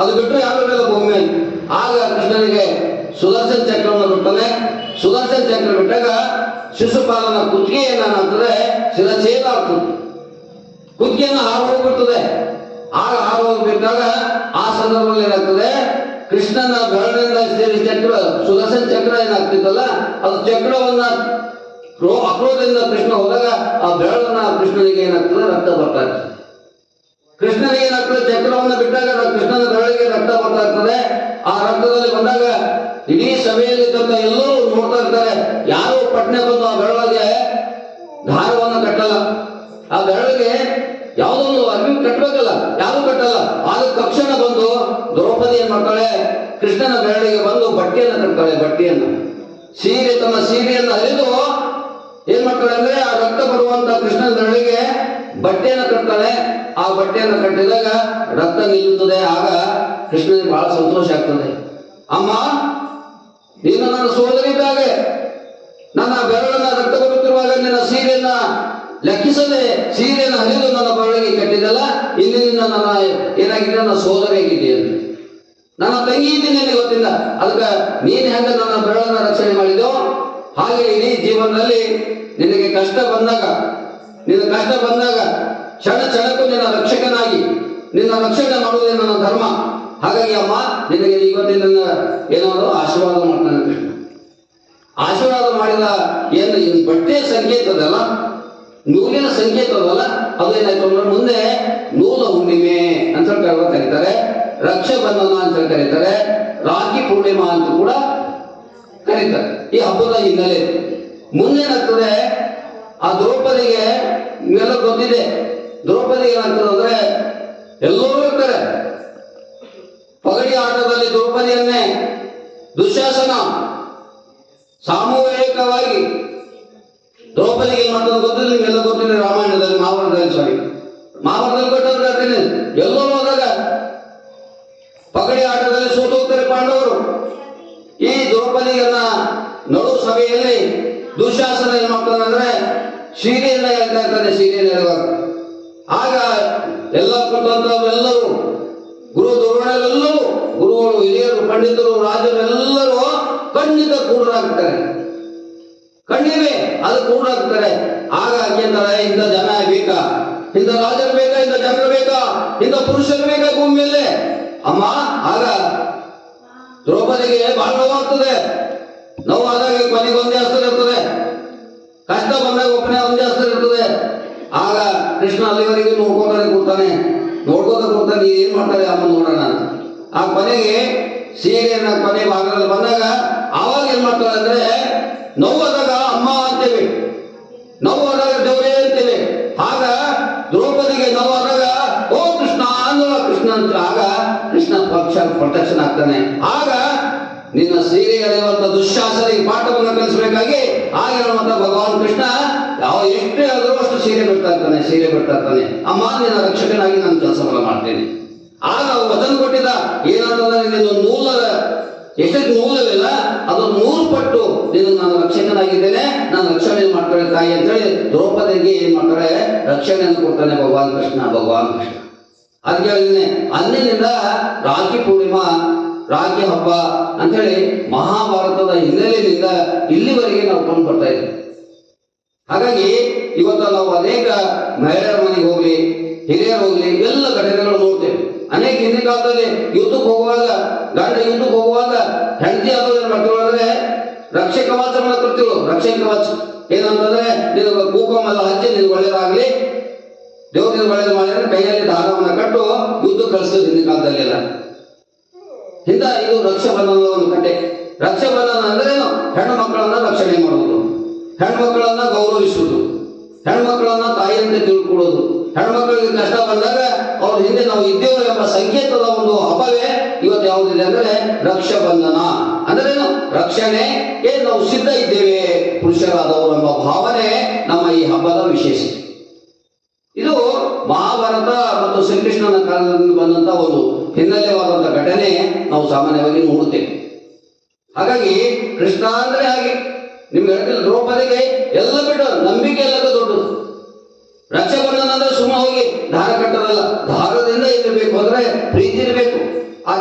ಅದು ಬಿಟ್ಟರೆ ಯಾರ ಮೇಲೆ ಭೂಮಿ ಆಗ ಕೃಷ್ಣನಿಗೆ ಸುದರ್ಶನ ಚಕ್ರವನ್ನು ಬಿಟ್ಟನೆ ಸುದರ್ಶನ ಚಕ್ರ ಬಿಟ್ಟಾಗ ಶಿಶುಪಾಲನ ಕುತ್ತಿಗೆ ಏನಂತಂದ್ರೆ ಶಿರಛೇದ ಆಗ್ತದೆ. ಕುತ್ತಿಗೆಯನ್ನು ಹಾರು ಹೋಗ್ಬಿಡ್ತದೆ. ಆಗ ಹಾರು ಹೋಗ್ಬೇಕಾಗ ಆ ಸಂದರ್ಭದಲ್ಲಿ ಏನಾಗ್ತದೆ? ಕೃಷ್ಣನ ಬೆರಳಿನಿಂದ ಸೇರಿ ಚಕ್ರ, ಸುದರ್ಶನ ಚಕ್ರ ಏನಾಗ್ತಿತ್ತಲ್ಲ? ಅದು ಚಕ್ರವನ್ನ ಕ್ರೋ ಅಕ್ರೋಧದಿಂದ ಕೃಷ್ಣ ಹೋದಾಗ ಆ ಬೆರಳನ್ನ ಕೃಷ್ಣನಿಗೆ ಏನಾಗ್ತದೆ? ರಕ್ತ ಬರ್ತಾ ಇರ್ತದೆ. ಕೃಷ್ಣನಿಗೆ ಏನಾಗ್ತದೆ? ಚಕ್ರವನ್ನು ಬಿಟ್ಟಾಗ ಕೃಷ್ಣನ ಬೆರಳಿಗೆ ರಕ್ತ ಬರ್ತಾ ಇರ್ತದೆ ಆ ರಕ್ತದಲ್ಲಿ ಬಂದಾಗ ಇಡೀ ಸಭೆಯಲ್ಲಿ ಇದ್ದಂತ ಎಲ್ಲರೂ ನೋಡ್ತಾ ಇರ್ತಾರೆ. ಯಾರು ಪಟ್ನೆ ಬಂದು ಆ ಬೆರಳಿಗೆ ದಾರವನ್ನು ಕಟ್ಟಲ್ಲ. ಆ ಬೆರಳಿಗೆ ಯಾವುದೊಂದು ಅರ್ವಿ ಕಟ್ಟಬೇಕಲ್ಲ. ಯಾರು ಕಟ್ಟಲ್ಲ. ಆಗ ತಕ್ಷಣ ಬಂದು ದ್ರೌಪದಿ ಏನ್ ಮಾಡ್ತಾಳೆ? ಕೃಷ್ಣನ ಬೆರಳಿಗೆ ಬಂದು ಬಟ್ಟೆಯನ್ನು ಕಟ್ತಾಳೆ, ಬಟ್ಟೆಯನ್ನು. ಸೀರೆ ತನ್ನ ಸೀರೆಯನ್ನು ಹರಿದು ಏನ್ ಮಾಡ್ತಾಳೆ ಅಂದ್ರೆ ಆ ರಕ್ತ ಬರುವಂತ ಕೃಷ್ಣನ ಬೆರಳಿಗೆ ಬಟ್ಟೆಯನ್ನು ಕಟ್ತಾಳೆ ಆ ಬಟ್ಟೆಯನ್ನು ಕಟ್ಟಿದಾಗ ರಕ್ತ ನಿಲ್ಲುತ್ತದೆ. ಆಗ ಕೃಷ್ಣನಿಗೆ ಬಹಳ ಸಂತೋಷ ಆಗ್ತದೆ. ಅಮ್ಮ, ನೀನು ನನ್ನ ಸೋದರಿದ್ದಾಗೆ ನನ್ನ ಬೆರಳನ್ನ ರಕ್ತ ಬರುತ್ತಿರುವಾಗ ನಿನ್ನ ಸೀರೆಯನ್ನ ಲೆಕ್ಕಿಸದೆ ಸೀರೆಯನ್ನು ಹರಿದು ನನ್ನ ಬೆರಳಿಗೆ ಕಟ್ಟಿದಲ್ಲ ಇಂದಿನಿಂದ ನನ್ನ ಏನಾಗಿದೆ? ನನ್ನ ಸೋದರಿಯಾಗಿದೆ ಅಂತ ನನ್ನ ತಂಗಿ ಇದ್ದೀನಿ ಗೊತ್ತಿಲ್ಲ. ಅದಕ್ಕೆ ನೀನ್ ಹೆಂಗ ನನ್ನ ಬೆರಳನ್ನ ರಕ್ಷಣೆ ಮಾಡಿದೋ ಹಾಗೆ ಇಡೀ ಜೀವನದಲ್ಲಿ ನಿನಗೆ ಕಷ್ಟ ಬಂದಾಗ ನಿನ್ನ ಕಷ್ಟ ಬಂದಾಗ ಕ್ಷಣ ಕ್ಷಣಕ್ಕೂ ನಿನ್ನ ರಕ್ಷಕನಾಗಿ, ನಿನ್ನ ರಕ್ಷಣೆ ಮಾಡುವುದೇ ನನ್ನ ಧರ್ಮ. ಹಾಗಾಗಿ ಅಮ್ಮ, ನಿನಗೆ ಇವತ್ತಿನ ಏನಾದರೂ ಆಶೀರ್ವಾದ ಮಾಡ್ತಾನೆ ಕೃಷ್ಣ. ಆಶೀರ್ವಾದ ಮಾಡಿದ ಏನು ಬಟ್ಟೆ ಸಂಕೇತ ಅದಲ್ಲ? ನೂಲಿನ ಸಂಕೇತ ಅದಲ್ಲ? ಅದು ಏನಾಯ್ತು ಅಂದ್ರೆ ಮುಂದೆ ನೂಲ ಹುಣ್ಣಿಮೆ ಅಂತ ಹೇಳಿ ಕರೀತಾರೆ ರಕ್ಷಾಬಂಧನ ಅಂತ ಹೇಳಿ ಕರೀತಾರೆ, ರಾಖಿ ಪೂರ್ಣಿಮಾ ಅಂತ ಕೂಡ ಕರೀತಾರೆ. ಈ ಹಬ್ಬದ ಹಿನ್ನೆಲೆ ಮುಂದೇನಾಗ್ತದೆ ಆ ದ್ರೌಪದಿಗೆ ನಿಮ್ಗೆಲ್ಲ ಗೊತ್ತಿದೆ ದ್ರೌಪದಿ ಏನಾಗ್ತದೆ ಅಂದ್ರೆ ಎಲ್ಲರೂ ಇರ್ತಾರೆ. ಪಗಡಿ ಆಟದಲ್ಲಿ ದ್ರೌಪದಿಯನ್ನೇ ದುಶಾಸನ, ಸಾಮೂಹಿಕವಾಗಿ ದ್ರೌಪದಿಗೆ ಏನ್ ಮಾಡ್ತಾರೆ ಗೊತ್ತಿಲ್ಲ, ನಿಮ್ಗೆಲ್ಲ ಗೊತ್ತಿದೆ ರಾಮಾಯಣದಲ್ಲಿ, ಮಹಾಭಾರತದಲ್ಲಿ ಸಾರಿ ಮಹಾಭಾರತದಲ್ಲಿ ಕೊಟ್ಟವ್ರು ಹೇಳ್ತೀನಿ ಎಲ್ಲರೂ ಹೋದಾಗ ಪಗಡಿ ಆಟದಲ್ಲಿ ಸೋತು ಪಾಂಡವರು. ಈ ದ್ರೌಪದಿಯನ್ನ ನಡು ಸಭೆಯಲ್ಲಿ ದುಶಾಸನ ಏನ್ ಮಾಡ್ತಾರೆ ಅಂದ್ರೆ ಸೀರೆಯನ್ನ ಇರ್ತಾನೆ ಸೀರೆಯನ್ನು ಹೇಳುವಾಗ ಆಗ ಎಲ್ಲ ಕುಂತಂತವರೆಲ್ಲರೂ ಗುರು ಧೋರಣೆಲ್ಲರೂ ಗುರುಗಳು, ಹಿರಿಯರು, ಪಂಡಿತರು, ರಾಜರೆಲ್ಲರೂ ಖಂಡಿತ ಕೂಡರಾಗ್ತಾರೆ. ಕಣ್ಣಿವೆ ಅದು ಕೂಡಾಗ್ತಾರೆ ಆಗ ಅಂತಾರೆ ಇಂಥ ಜನ ಬೇಕಾ? ಇಂಥ ರಾಜರು ಬೇಕಾ? ಇಂಥ ಜನರು ಬೇಕಾ? ಇಂಥ ಪುರುಷರು ಬೇಕಾ ಭೂಮಿ ಮೇಲೆ ಅಮ್ಮ, ಆಗ ದ್ರೌಪದಿಗೆ ಬಹಳ ನೋಡ್ಕೋತ ಕೂತಾನೆ ಏನ್ ಮಾಡ್ತಾರೆ ಅಮ್ಮ ನೋಡೋಣ. ಆ ಕೊನೆಗೆ ಸೀರೆಯನ್ನ ಕೊನೆ ಭಾಗದಲ್ಲಿ ಬಂದಾಗ ಆವಾಗ ಏನ್ ಮಾಡ್ತಾರೆ ಅಂದ್ರೆ ನೋವಾದಾಗ ಅಮ್ಮ ಅಂತೇವೆ. ನೋವಾದಾಗ ದೇವರೇ ಅಂತೇವೆ. ಆಗ ದ್ರೌಪದಿಗೆ ನೋವಾದಾಗ ಓ ಕೃಷ್ಣ ಅಂದ್ರ ಕೃಷ್ಣ ಅಂತ. ಆಗ ಕೃಷ್ಣ ಪಕ್ಷ ಪ್ರೊಟೆಕ್ಷನ್ ಆಗ್ತಾನೆ ಆಗ ನಿನ್ನ ಸೀರೆ ಎಳೆಯುವಂತ ದುಶ್ಯಾಸನಿಗೆ ಪಾಠವನ್ನು ಕಲಿಸಬೇಕಾಗಿ ಆಗಿರುವಂತ ಭಗವಾನ್ ಕೃಷ್ಣ ಯಾವ ಎಷ್ಟೇ ಆದರೂ ಅಷ್ಟು ಸೀರೆ ಬಿಡ್ತಾ ಇರ್ತಾನೆ, ಸೀರೆ ಬಿಡ್ತಾ ಇರ್ತಾನೆ. ಅಮ್ಮ ನಿನ್ನ ರಕ್ಷಕನಾಗಿ ನಾನು ಕೆಲಸವನ್ನು ಮಾಡ್ತೇನೆ. ಆಗ ವಚನ ಕೊಟ್ಟಿದ್ದ ಏನಂತಂದ್ರೆ ನೂಲ ಎಷ್ಟಕ್ಕೆ ಮೂಲವಿಲ್ಲ ಅದು ನೂರು ಪಟ್ಟು ನೀನು ನಾನು ರಕ್ಷಕನಾಗಿದ್ದೇನೆ, ನಾನು ರಕ್ಷಣೆ ಮಾಡ್ತಾಳೆ ತಾಯಿ ಅಂತೇಳಿ ದ್ರೌಪದಿಗೆ ಏನ್ ಮಾಡ್ತಾಳೆ ರಕ್ಷಣೆಯನ್ನು ಕೊಡ್ತಾನೆ ಭಗವಾನ್ ಕೃಷ್ಣ ಭಗವಾನ್ ಕೃಷ್ಣ. ಅದಕ್ಕೆ ಹೇಳಿದ್ದೇನೆ ಅಂದಿನಿಂದ ರಾಖಿ ಪೂರ್ಣಿಮಾ, ರಾಖಿ ಹಬ್ಬ ಅಂತೇಳಿ ಮಹಾಭಾರತದ ಹಿನ್ನೆಲೆಯಿಂದ ಇಲ್ಲಿವರೆಗೆ ನಾವು ಕೊಂಡು ಬರ್ತಾ ಇದ್ದೀವಿ ಹಾಗಾಗಿ ಇವತ್ತು ನಾವು ಅನೇಕ ಮಹಿಳೆಯರ ಮನೆಗೆ ಹೋಗ್ಲಿ, ಹಿರಿಯರು ಹೋಗ್ಲಿ, ಎಲ್ಲ ಘಟನೆಗಳು ನೋಡ್ತೇವೆ. ಅನೇಕ ಹಿಂದಿನ ಕಾಲದಲ್ಲಿ ಯುದ್ಧಕ್ಕೆ ಹೋಗುವಾಗ, ಗಂಡ ಯುದ್ಧಕ್ಕೆ ಹೋಗುವಾಗ ಹೆಂಡತಿ ಆದವ್ರು ಏನ್ ಅಂದ್ರೆ ರಕ್ಷೆ ಕವಚವನ್ನು ಕೊಡ್ತೀವಿ ರಕ್ಷೆ ಕವಚ ಏನಂತಂದ್ರೆ, ನಿನಗೆ ಕೂಕಮೆಲ್ಲ ಹಚ್ಚಿ, ನಿನ್ಗೆ ಒಳ್ಳೇದಾಗ್ಲಿ. ದೇವ್ರಿಗೆ ಒಳ್ಳೇದು ಮಾಡಿದ್ರೆ ಕೈಯಲ್ಲಿ ದಾರವನ್ನು ಕಟ್ಟು ಯುದ್ಧ ಕಳಿಸ್ತದೆ ಹಿಂದಿನ ಕಾಲದಲ್ಲೆಲ್ಲ. ಹಿಂದ ಇದು ರಕ್ಷಾಬಂಧನದ ಒಂದು ಕತೆ ರಕ್ಷಾಬಂಧನ ಅಂದ್ರೆ ಏನು? ಹೆಣ್ಣು ಮಕ್ಕಳನ್ನ ರಕ್ಷಣೆ ಮಾಡುವುದು. ಹೆಣ್ಣು ಮಕ್ಕಳನ್ನ ಗೌರವಿಸುವುದು. ಹೆಣ್ಮಕ್ಳನ್ನ ತಾಯಿಯಂತೆ ತಿಳ್ಕೊಳ್ಳೋದು. ಹೆಣ್ಣು ಮಕ್ಕಳಿಗೆ ಕಷ್ಟ ಬಂದಾಗ ಅವ್ರ ಹಿಂದೆ ನಾವು ಇದ್ದೇವೆ ಎಂಬ ಸಂಕೇತದ ಒಂದು ಹಬ್ಬವೇ ಇವತ್ತು ಯಾವುದಿದೆ ಅಂದ್ರೆ ರಕ್ಷಾಬಂಧನ. ಅಂದ್ರೆ ರಕ್ಷಣೆ. ಏ, ನಾವು ಸಿದ್ಧ ಇದ್ದೇವೆ. ಪುರುಷರಾದವರು ಎಂಬ ಭಾವನೆ ನಮ್ಮ ಈ ಹಬ್ಬದ ವಿಶೇಷ. ಇದು ಮಹಾಭಾರತ ಮತ್ತು ಶ್ರೀಕೃಷ್ಣನ ಕಾಲದಲ್ಲಿ ಬಂದಂತ ಒಂದು ಹಿನ್ನೆಲೆವಾದಂತ ಘಟನೆ ನಾವು ಸಾಮಾನ್ಯವಾಗಿ ನೋಡುತ್ತೇವೆ. ಹಾಗಾಗಿ ಕೃಷ್ಣ ಅಂದ್ರೆ ಹಾಗೆ. ನಿಮ್ಗೆ ಹೇಳ್ತಿಲ್ಲ ದ್ರೌಪದಿಗೆ